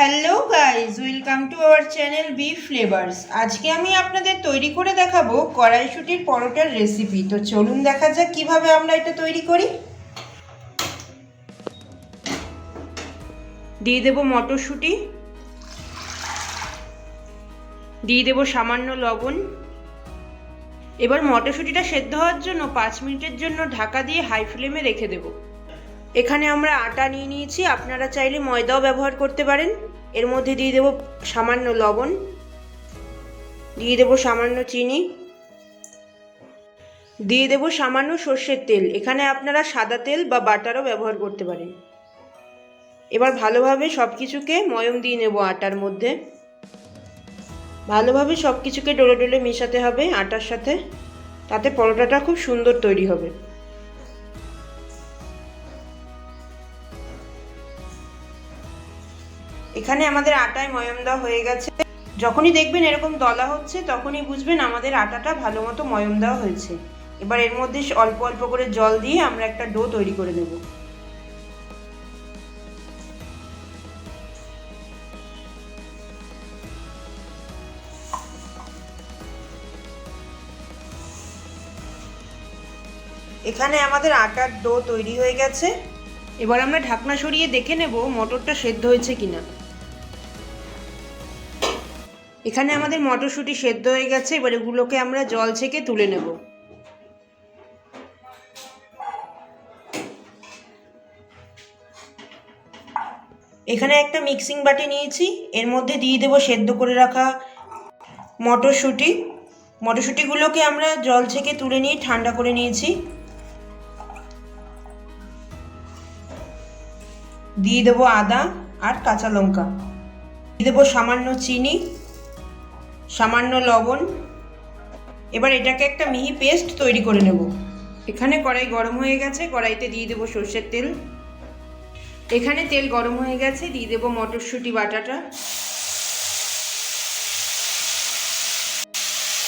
Hello guys welcome to our channel B flavours আজকে আমি আপনাদের তৈরি করে দেখাবো কড়াইশুটির পরোটার রেসিপি তো চলুন দেখা যাক কীভাবে আমরা এটা তৈরি করি। দিয়ে দেবো মটরশুঁটি। দিয়ে দেবো সামান্য লবণ। এবার মটরশুঁটিটা সেদ্ধ হওয়ার জন্য পাঁচ মিনিটের জন্য ঢাকা দিয়ে হাই ফ্লেমে রেখে দেবো। এখানে আমরা আটা নিয়ে নিয়েছি। আপনারা চাইলে ময়দাও ব্যবহার করতে পারেন। এর মধ্যে দিয়ে দেবো সামান্য লবণ। দিয়ে দেবো সামান্য চিনি। দিয়ে দেবো সামান্য সর্ষের তেল। এখানে আপনারা সাদা তেল বা বাটারও ব্যবহার করতে পারেন। এবার ভালোভাবে সব কিছুকে ময়ম দিয়ে নেব আটার মধ্যে। ভালোভাবে সব কিছুকে ডলে ডলে মেশাতে হবে আটার সাথে। তাতে পরোটাটা খুব সুন্দর তৈরি হবে। এখানে আমাদের আটায় ময়ম দেওয়া হয়ে গেছে। যখনই দেখবেন এরকম দলা হচ্ছে, তখনই বুঝবেন আমাদের আটাটা ভালো মতো ময়ম দেওয়া হয়েছে। এবার এর মধ্যে অল্প অল্প করে জল দিয়ে আমরা একটা ডো তৈরি করে নেব। এখানে আমাদের আটার ডো তৈরি হয়ে গেছে। এবার আমরা ঢাকনা সরিয়ে দেখে নেব মটরটা সেদ্ধ হয়েছে কিনা। এখানে আমাদের মটরশুঁটি সেদ্ধ হয়ে গেছে, এবার এগুলোকে আমরা জল ছেঁকে তুলে নেব। এখানে একটা মিক্সিং বাটি নিয়েছি, এর মধ্যে দিয়ে দেবো সেদ্ধ করে রাখা মটরশুঁটি। মটরশুঁটিগুলোকে আমরা জল ছেঁকে তুলে নিয়ে ঠান্ডা করে নিয়েছি। দিয়ে দেবো আদা আর কাঁচা লঙ্কা। দিয়ে দেবো সামান্য চিনি। সামান্য লবণ। এবার এটাকে একটা মিহি পেস্ট তৈরি করে নেব। এখানে কড়াই গরম হয়ে গেছে, কড়াইতে দিয়ে দেবো সর্ষের তেল। এখানে তেল গরম হয়ে গেছে, দিয়ে দেবো মটরশুঁটি বাটাটা।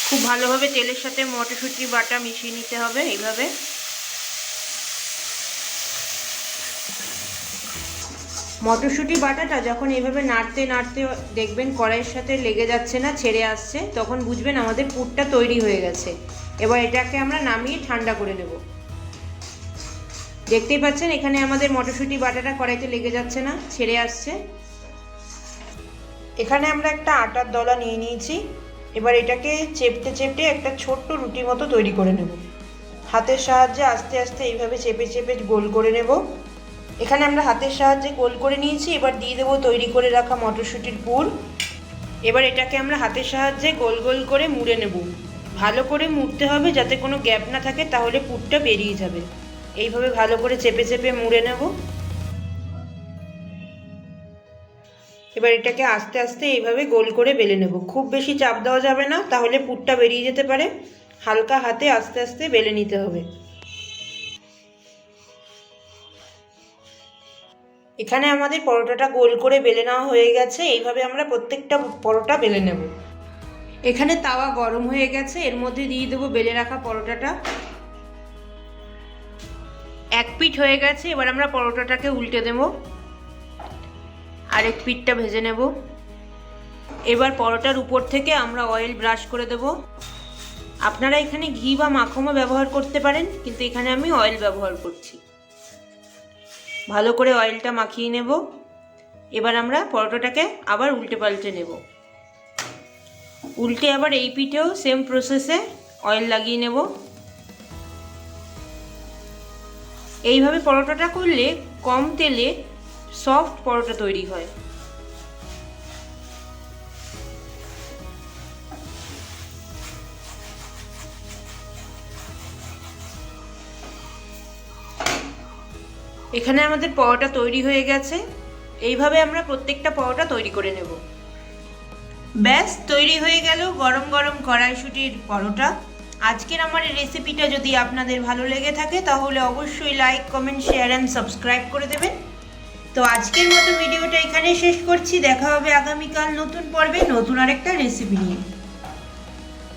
খুব ভালোভাবে তেলের সাথে মটরশুঁটি বাটা মিশিয়ে নিতে হবে এইভাবে। মটরশুঁটি বাটাটা যখন এইভাবে নাড়তে নাড়তে দেখবেন কড়াইয়ের সাথে লেগে যাচ্ছে না, ছেড়ে আসছে, তখন বুঝবেন আমাদের পুরটা তৈরি হয়ে গেছে। এবার এটাকে আমরা নামিয়ে ঠান্ডা করে নেব। দেখতেই পাচ্ছেন, এখানে আমাদের মটরশুঁটি বাটাটা কড়াইতে লেগে যাচ্ছে না, ছেড়ে আসছে। এখানে আমরা একটা আটার দলা নিয়ে নিয়েছি। এবার এটাকে চেপতে চেপতে একটা ছোট্ট রুটি মতো তৈরি করে নেব। হাতের সাহায্যে আস্তে আস্তে এইভাবে চেপে চেপে গোল করে নেব। এখানে আমরা হাতের সাহায্যে গোল করে নিয়েছি, এবার দিয়ে দেবো তৈরি করে রাখা মটরশুঁটির পুর। এবার এটাকে আমরা হাতের সাহায্যে গোল গোল করে মুড়ে নেব। ভালো করে মুড়তে হবে যাতে কোনো গ্যাপ না থাকে, তাহলে পুরটা বেরিয়ে যাবে। এইভাবে ভালো করে চেপে চেপে মুড়ে নেব। এবার এটাকে আস্তে আস্তে এইভাবে গোল করে বেলে নেব। খুব বেশি চাপ দেওয়া যাবে না, তাহলে পুরটা বেরিয়ে যেতে পারে। হালকা হাতে আস্তে আস্তে বেলে নিতে হবে। এখানে আমাদের পরোটাটা গোল করে বেলে নেওয়া হয়ে গেছে, এইভাবে আমরা প্রত্যেকটা পরোটা বেলে নেব। এখানে তাওয়া গরম হয়ে গেছে, এর মধ্যে দিয়ে দেবো বেলে রাখা পরোটাটা। এক পিঠ হয়ে গেছে, এবার আমরা পরোটাটাকে উল্টে দেব। আরেক পিঠটা ভেজে নেব। এবার পরোটার উপর থেকে আমরা অয়েল ব্রাশ করে দেব। আপনারা এখানে ঘি বা মাখনও ব্যবহার করতে পারেন, কিন্তু এখানে আমি অয়েল ব্যবহার করছি। ভালো করে অয়েলটা মাখিয়ে নেব। এবার আমরা পরোটাটাকে আবার উল্টে পাল্টে নেব। উল্টে আবার এই পিঠেও সেম প্রসেসে অয়েল লাগিয়ে নেব। এইভাবে পরোটাটা করলে কম তেলে সফট পরোটা তৈরি হয়। এখানে আমাদের পরোটা তৈরি হয়ে গেছে। এইভাবে আমরা প্রত্যেকটা পরোটা তৈরি করে নেব। ব্যাস, তৈরি হয়ে গেল গরম গরম কড়াইশুটির পরোটা। আজকের আমার রেসিপিটা যদি আপনাদের ভালো লেগে থাকে, তাহলে অবশ্যই like comment share and subscribe করে দেবেন। তো আজকের মতো ভিডিওটা এখানে শেষ করছি। দেখা হবে আগামীকাল নতুন পর্বে নতুন আরেকটা রেসিপি নিয়ে।